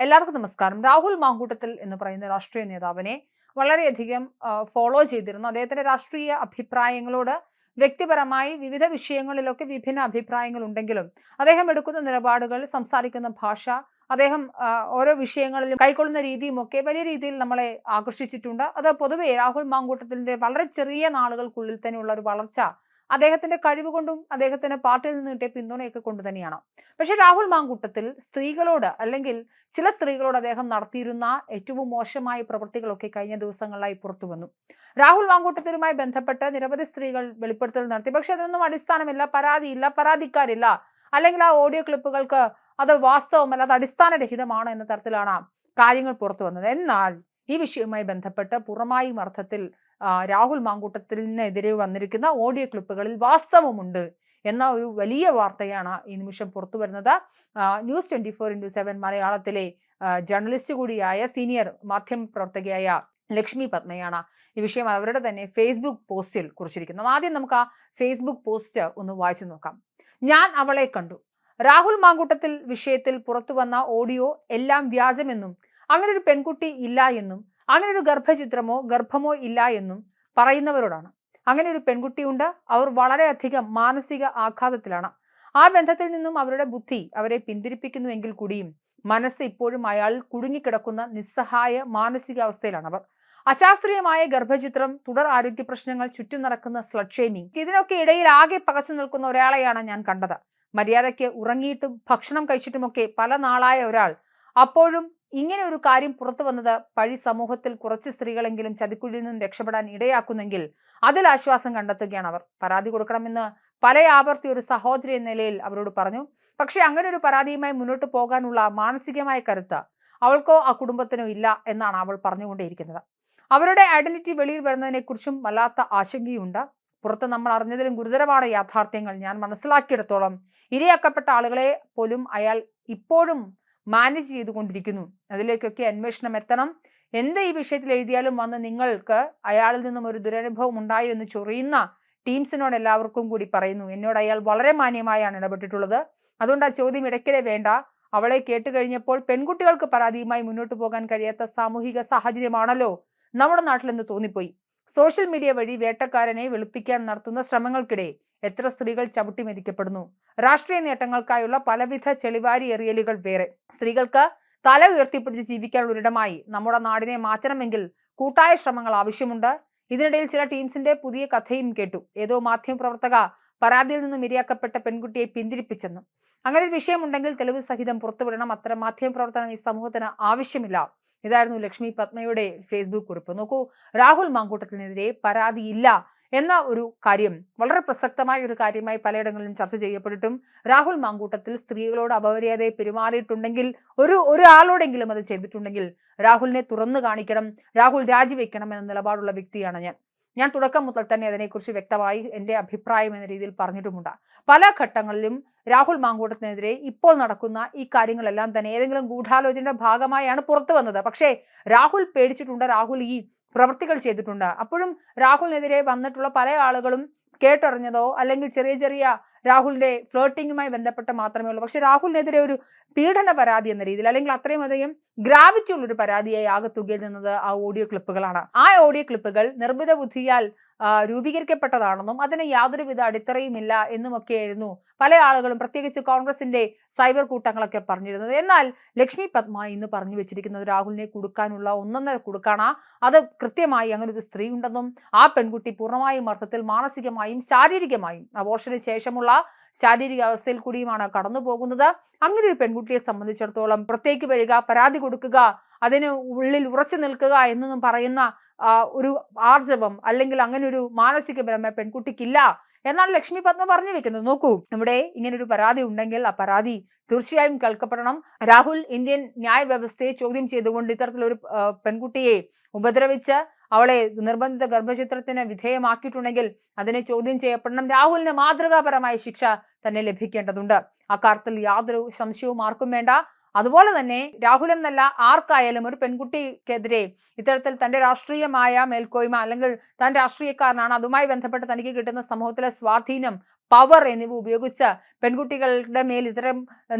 എല്ലാവർക്കും നമസ്കാരം. രാഹുൽ മാങ്കൂട്ടത്തിൽ എന്ന് പറയുന്ന രാഷ്ട്രീയ നേതാവിനെ വളരെയധികം ഫോളോ ചെയ്തിരുന്നു. അദ്ദേഹത്തിന്റെ രാഷ്ട്രീയ അഭിപ്രായങ്ങളോട് വ്യക്തിപരമായി വിവിധ വിഷയങ്ങളിലൊക്കെ വിഭിന്ന അഭിപ്രായങ്ങൾ ഉണ്ടെങ്കിലും അദ്ദേഹം എടുക്കുന്ന നിലപാടുകൾ സംസാരിക്കുന്ന ഭാഷ അദ്ദേഹം ഓരോ വിഷയങ്ങളിലും കൈക്കൊള്ളുന്ന രീതിയും ഒക്കെ വലിയ രീതിയിൽ നമ്മളെ ആകർഷിച്ചിട്ടുണ്ട്. അത് പൊതുവെ രാഹുൽ മാങ്കൂട്ടത്തിന്റെ വളരെ ചെറിയ നാളുകൾക്കുള്ളിൽ തന്നെയുള്ള ഒരു വളർച്ച അദ്ദേഹത്തിന്റെ കഴിവ് കൊണ്ടും അദ്ദേഹത്തിന് പാർട്ടിയിൽ നിന്ന് കിട്ടിയ പിന്തുണയൊക്കെ കൊണ്ട് തന്നെയാണ്. പക്ഷെ രാഹുൽ മാങ്കൂട്ടത്തിൽ സ്ത്രീകളോട് അല്ലെങ്കിൽ ചില സ്ത്രീകളോട് അദ്ദേഹം നടത്തിയിരുന്ന ഏറ്റവും മോശമായ പ്രവൃത്തികളൊക്കെ കഴിഞ്ഞ ദിവസങ്ങളിലായി പുറത്തു വന്നു. രാഹുൽ മാങ്കൂട്ടത്തിലുമായി ബന്ധപ്പെട്ട് നിരവധി സ്ത്രീകൾ വെളിപ്പെടുത്തൽ നടത്തി. പക്ഷെ അതിനൊന്നും അടിസ്ഥാനമില്ല പരാതിയില്ല പരാതിക്കാരില്ല. അല്ലെങ്കിൽ ആ ഓഡിയോ ക്ലിപ്പുകൾക്ക് അത് വാസ്തവമല്ല അത് അടിസ്ഥാനരഹിതമാണ് എന്ന തരത്തിലാണ് കാര്യങ്ങൾ പുറത്തു വന്നത്. എന്നാൽ ഈ വിഷയവുമായി ബന്ധപ്പെട്ട് പുറമായും അർത്ഥത്തിൽ രാഹുൽ മാങ്കൂട്ടത്തിനെതിരെ വന്നിരിക്കുന്ന ഓഡിയോ ക്ലിപ്പുകളിൽ വാസ്തവമുണ്ട് എന്ന ഒരു വലിയ വാർത്തയാണ് ഈ നിമിഷം പുറത്തു വരുന്നത്. News twenty four into seven മലയാളത്തിലെ ജേർണലിസ്റ്റ് കൂടിയായ സീനിയർ മാധ്യമ പ്രവർത്തകയായ ലക്ഷ്മി പത്മയാണ് ഈ വിഷയം അവരുടെ തന്നെ ഫേസ്ബുക്ക് പോസ്റ്റിൽ കുറിച്ചിരിക്കുന്നത്. ആദ്യം നമുക്ക് ആ ഫേസ്ബുക്ക് പോസ്റ്റ് ഒന്ന് വായിച്ചു നോക്കാം. ഞാൻ അവളെ കണ്ടു. രാഹുൽ മാങ്കൂട്ടത്തിൽ വിഷയത്തിൽ പുറത്തു വന്ന ഓഡിയോ എല്ലാം വ്യാജമെന്നും അങ്ങനെ ഒരു പെൺകുട്ടി ഇല്ല എന്നും അങ്ങനെ ഒരു ഗർഭചിത്രമോ ഗർഭമോ ഇല്ല എന്നും പറയുന്നവരോടാണ്. അങ്ങനെ ഒരു പെൺകുട്ടിയുണ്ട് അവർ വളരെയധികം മാനസിക ആഘാതത്തിലാണ്. ആ ബന്ധത്തിൽ നിന്നും അവരുടെ ബുദ്ധി അവരെ പിന്തിരിപ്പിക്കുന്നുവെങ്കിൽ കൂടിയും മനസ്സ് ഇപ്പോഴും അയാളിൽ കുടുങ്ങിക്കിടക്കുന്ന നിസ്സഹായ മാനസികാവസ്ഥയിലാണ് അവർ അശാസ്ത്രീയമായ ഗർഭചിത്രം തുടർ ആരോഗ്യ പ്രശ്നങ്ങൾ ചുറ്റും നടക്കുന്ന സ്ലഡ് ഇതിനൊക്കെ ഇടയിൽ ആകെ പകച്ചു നിൽക്കുന്ന ഒരാളെയാണ് ഞാൻ കണ്ടത്. മര്യാദയ്ക്ക് ഉറങ്ങിയിട്ടും ഭക്ഷണം കഴിച്ചിട്ടുമൊക്കെ പല നാളായ ഒരാൾ അപ്പോഴും ഇങ്ങനെ ഒരു കാര്യം പുറത്തു വന്നത് പഴി സമൂഹത്തിൽ കുറച്ച് സ്ത്രീകളെങ്കിലും ചതിക്കുഴിയിൽ നിന്നും രക്ഷപ്പെടാൻ ഇടയാക്കുന്നെങ്കിൽ അതിൽ ആശ്വാസം കണ്ടെത്തുകയാണ് അവർ. പരാതി കൊടുക്കണമെന്ന് പല ആവർത്തി ഒരു സഹോദരി എന്ന നിലയിൽ അവരോട് പറഞ്ഞു. പക്ഷേ അങ്ങനെ ഒരു പരാതിയുമായി മുന്നോട്ട് പോകാനുള്ള മാനസികമായ കരുത്ത് അവൾക്കോ ആ കുടുംബത്തിനോ ഇല്ല എന്നാണ് അവൾ പറഞ്ഞുകൊണ്ടേയിരിക്കുന്നത്. അവരുടെ ഐഡന്റിറ്റി വെളിയിൽ വരുന്നതിനെക്കുറിച്ചും വല്ലാത്ത ആശങ്കയുണ്ട്. പുറത്ത് നമ്മൾ അറിഞ്ഞതിലും ഗുരുതരമാണ് യാഥാർത്ഥ്യങ്ങൾ. ഞാൻ മനസ്സിലാക്കിയിടത്തോളം ഇരയാക്കപ്പെട്ട ആളുകളെ പോലും അയാൾ ഇപ്പോഴും മാനേജ് ചെയ്തുകൊണ്ടിരിക്കുന്നു. അതിലേക്കൊക്കെ അന്വേഷണം എത്തണം. എന്ത് ഈ വിഷയത്തിൽ എഴുതിയാലും വന്ന് നിങ്ങൾക്ക് അയാളിൽ നിന്നും ഒരു ദുരനുഭവം ഉണ്ടായോ എന്ന് ചൊറിയുന്ന ടീംസിനോട് എല്ലാവർക്കും കൂടി പറയുന്നു. എന്നോട് അയാൾ വളരെ മാന്യമായാണ് ഇടപെട്ടിട്ടുള്ളത്. അതുകൊണ്ട് ആ ചോദ്യം ഇടയ്ക്കിടെ വേണ്ട. അവളെ കേട്ട് കഴിഞ്ഞപ്പോൾ പെൺകുട്ടികൾക്ക് പരാതിയുമായി മുന്നോട്ട് പോകാൻ കഴിയാത്ത സാമൂഹിക സാഹചര്യമാണല്ലോ നമ്മുടെ നാട്ടിലെന്ന് തോന്നിപ്പോയി. സോഷ്യൽ മീഡിയ വഴി വേട്ടക്കാരനെ വെളുപ്പിക്കാൻ നടത്തുന്ന ശ്രമങ്ങൾക്കിടെ എത്ര സ്ത്രീകൾ ചവിട്ടി മെതിക്കപ്പെടുന്നു? രാഷ്ട്രീയ നേട്ടങ്ങൾക്കായുള്ള പലവിധ ചെളിവാരി എറിയലുകൾ വേറെ. സ്ത്രീകൾക്ക് തല ഉയർത്തിപ്പിടിച്ച് ജീവിക്കാനുള്ള ഒരിടമായി നമ്മുടെ നാടിനെ മാറ്റണമെങ്കിൽ കൂട്ടായ ശ്രമങ്ങൾ ആവശ്യമുണ്ട്. ഇതിനിടയിൽ ചില ടീംസിന്റെ പുതിയ കഥയും കേട്ടു. ഏതോ മാധ്യമപ്രവർത്തക പരാതിയിൽ നിന്നും ഇരയാക്കപ്പെട്ട പെൺകുട്ടിയെ പിന്തിരിപ്പിച്ചെന്ന്. അങ്ങനെ ഒരു വിഷയമുണ്ടെങ്കിൽ തെളിവ് സഹിതം പുറത്തുവിടണം. അത്തരം മാധ്യമപ്രവർത്തനം ഈ സമൂഹത്തിന് ആവശ്യമില്ല. ഇതായിരുന്നു ലക്ഷ്മി പത്മയുടെ ഫേസ്ബുക്ക് കുറിപ്പ്. നോക്കൂ രാഹുൽ മാങ്കൂട്ടത്തിനെതിരെ പരാതിയില്ല. എന്ന ഒരു കാര്യം വളരെ പ്രസക്തമായ ഒരു കാര്യമായി പലയിടങ്ങളിലും ചർച്ച ചെയ്യപ്പെട്ടിട്ടും രാഹുൽ മാങ്കൂട്ടത്തിൽ സ്ത്രീകളോട് അപമര്യാദയെ പെരുമാറിയിട്ടുണ്ടെങ്കിൽ ഒരു ഒരാളോടെങ്കിലും അത് ചെയ്തിട്ടുണ്ടെങ്കിൽ രാഹുലിനെ തുറന്നു കാണിക്കണം രാഹുൽ രാജിവെക്കണം എന്ന നിലപാടുള്ള വ്യക്തിയാണ് ഞാൻ. ഞാൻ തുടക്കം മുതൽ തന്നെ അതിനെക്കുറിച്ച് വ്യക്തമായി എന്റെ അഭിപ്രായം എന്ന രീതിയിൽ പറഞ്ഞിട്ടുമുണ്ട്. പല ഘട്ടങ്ങളിലും രാഹുൽ മാങ്കൂട്ടത്തിനെതിരെ ഇപ്പോൾ നടക്കുന്ന ഈ കാര്യങ്ങളെല്ലാം തന്നെ ഏതെങ്കിലും ഗൂഢാലോചനയുടെ ഭാഗമായാണ് പുറത്തു വന്നത്. പക്ഷേ രാഹുൽ പേടിച്ചിട്ടുണ്ട് രാഹുൽ ഈ പ്രവൃത്തികൾ ചെയ്തിട്ടുണ്ട്. അപ്പോഴും രാഹുലിനെതിരെ വന്നിട്ടുള്ള പല ആളുകളും കേട്ടറിഞ്ഞതോ അല്ലെങ്കിൽ ചെറിയ ചെറിയ രാഹുലിന്റെ ഫ്ലോട്ടിങ്ങുമായി ബന്ധപ്പെട്ട് മാത്രമേ ഉള്ളൂ. പക്ഷെ രാഹുലിനെതിരെ ഒരു പീഡന പരാതി എന്ന രീതിയിൽ അല്ലെങ്കിൽ അത്രയും അധികം ഗ്രാവിറ്റി ഉള്ള ഒരു പരാതിയായി ആകെ നിന്നത് ആ ഓഡിയോ ക്ലിപ്പുകളാണ് ആ ഓഡിയോ ക്ലിപ്പുകൾ നിർമ്മിത ബുദ്ധിയാൽ രൂപീകരിക്കപ്പെട്ടതാണെന്നും അതിന് യാതൊരുവിധ അടിത്തറയുമില്ല എന്നുമൊക്കെയായിരുന്നു പല ആളുകളും പ്രത്യേകിച്ച് കോൺഗ്രസിന്റെ സൈബർ കൂട്ടങ്ങളൊക്കെ പറഞ്ഞിരുന്നത്. എന്നാൽ ലക്ഷ്മി പത്മ ഇന്ന് പറഞ്ഞു വെച്ചിരിക്കുന്നത് രാഹുലിനെ കൊടുക്കാനുള്ള ഒന്നൊന്നര കൊടുക്കാണ്. അത് കൃത്യമായി അങ്ങനെ ഒരു സ്ത്രീ ഉണ്ടെന്നും ആ പെൺകുട്ടി പൂർണമായും അർത്ഥത്തിൽ മാനസികമായും ശാരീരികമായും അബോർഷന് ശേഷമുള്ള ശാരീരിക അവസ്ഥയിൽ കൂടിയുമാണ് കടന്നു പോകുന്നത് അങ്ങനെ ഒരു പെൺകുട്ടിയെ സംബന്ധിച്ചിടത്തോളം പുറത്തേക്ക് വരിക പരാതി കൊടുക്കുക അതിന് ഉള്ളിൽ ഉറച്ചു നിൽക്കുക എന്നൊന്നും പറയുന്ന ഒരു ആർജവം അല്ലെങ്കിൽ അങ്ങനെ ഒരു മാനസിക ബലം പെൺകുട്ടിക്കില്ല എന്നാണ് ലക്ഷ്മി പത്മ പറഞ്ഞു വെക്കുന്നത്. നോക്കൂ ഇവിടെ ഇങ്ങനെ ഒരു പരാതി ഉണ്ടെങ്കിൽ ആ പരാതി തീർച്ചയായും കേൾക്കപ്പെടണം. രാഹുൽ ഇന്ത്യൻ ന്യായ വ്യവസ്ഥയെ ചോദ്യം ചെയ്തുകൊണ്ട് ഇത്തരത്തിലൊരു പെൺകുട്ടിയെ ഉപദ്രവിച്ച് അവളെ നിർബന്ധിത ഗർഭചിത്രത്തിന് വിധേയമാക്കിയിട്ടുണ്ടെങ്കിൽ അതിനെ ചോദ്യം ചെയ്യപ്പെടണം. രാഹുലിന് മാതൃകാപരമായ ശിക്ഷ തന്നെ ലഭിക്കേണ്ടതുണ്ട്. അക്കാര്യത്തിൽ യാതൊരു സംശയവും ആർക്കും വേണ്ട. അതുപോലെ തന്നെ രാഹുൽ എന്നല്ല ആർക്കായാലും ഒരു പെൺകുട്ടിക്കെതിരെ ഇത്തരത്തിൽ തന്റെ രാഷ്ട്രീയമായ മേൽക്കോയ്മ അല്ലെങ്കിൽ താൻ രാഷ്ട്രീയക്കാരനാണ് അതുമായി ബന്ധപ്പെട്ട് തനിക്ക് കിട്ടുന്ന സമൂഹത്തിലെ സ്വാധീനം പവർ എന്നിവ ഉപയോഗിച്ച് പെൺകുട്ടികളുടെ മേൽ ഇത്തരം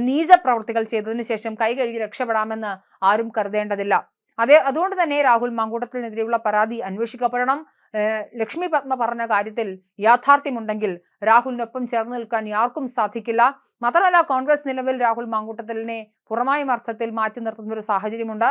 നീച പ്രവൃത്തികൾ ചെയ്തതിനു ശേഷം കൈ കഴുകി രക്ഷപ്പെടാമെന്ന് ആരും കരുതേണ്ടതില്ല. അതേ അതുകൊണ്ട് തന്നെ രാഹുൽ മാങ്കൂട്ടത്തിനെതിരെയുള്ള പരാതി അന്വേഷിക്കപ്പെടണം. ലക്ഷ്മി പത്മ പറഞ്ഞ കാര്യത്തിൽ യാഥാർത്ഥ്യമുണ്ടെങ്കിൽ രാഹുലിനൊപ്പം ചേർന്ന് നിൽക്കാൻ ആർക്കും സാധിക്കില്ല. മാത്രമല്ല കോൺഗ്രസ് നിലവിൽ രാഹുൽ മാങ്കൂട്ടത്തിലിനെ പുറമായും അർത്ഥത്തിൽ മാറ്റി നിർത്തുന്ന ഒരു സാഹചര്യമുണ്ട്.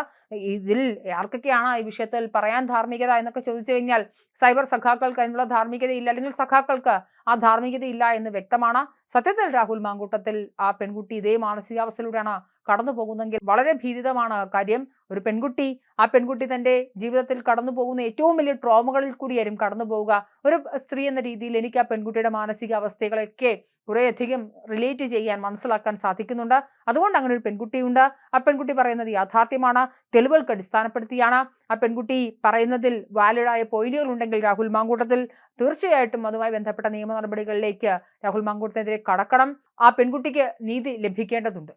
ഇതിൽ ആർക്കൊക്കെയാണ് ഈ വിഷയത്തിൽ പറയാൻ ധാർമ്മികത എന്നൊക്കെ ചോദിച്ചു കഴിഞ്ഞാൽ സൈബർ സഖാക്കൾക്ക് അതിനുള്ള ധാർമ്മികതയില്ല. അല്ലെങ്കിൽ സഖാക്കൾക്ക് ആ ധാർമ്മികതയില്ല എന്ന് വ്യക്തമാണ്. സത്യത്തിൽ രാഹുൽ മാങ്കൂട്ടത്തിൽ ആ പെൺകുട്ടി ഇതേ മാനസികാവസ്ഥയിലൂടെയാണ് കടന്നു പോകുന്നെങ്കിൽ വളരെ ഭീതിതമാണ് കാര്യം. ഒരു പെൺകുട്ടി ആ പെൺകുട്ടി തന്റെ ജീവിതത്തിൽ കടന്നു പോകുന്ന ഏറ്റവും വലിയ ട്രോമകളിൽ കൂടിയായിരിക്കും കടന്നു പോവുക ഒരു സ്ത്രീ എന്ന രീതിയിൽ എനിക്ക് ആ പെൺകുട്ടിയുടെ മാനസികാവസ്ഥകളൊക്കെ കുറേയധികം റിലേറ്റ് ചെയ്യാൻ മനസ്സിലാക്കാൻ സാധിക്കുന്നുണ്ട്. അതുകൊണ്ട് അങ്ങനെ ഒരു പെൺകുട്ടിയുണ്ട്. ആ പെൺകുട്ടി പറയുന്നത് യാഥാർത്ഥ്യമാണ് തെളിവുകൾക്ക് അടിസ്ഥാനപ്പെടുത്തിയാണ്. ആ പെൺകുട്ടി പറയുന്നതിൽ വാലിഡായ പോയിന്റുകൾ ഉണ്ടെങ്കിൽ രാഹുൽ മാങ്കൂട്ടത്തിൽ തീർച്ചയായിട്ടും അതുമായി ബന്ധപ്പെട്ട നിയമ നടപടികളിലേക്ക് രാഹുൽ മാങ്കൂട്ടത്തിനെതിരെ കടക്കണം. ആ പെൺകുട്ടിക്ക് നീതി ലഭിക്കേണ്ടതുണ്ട്.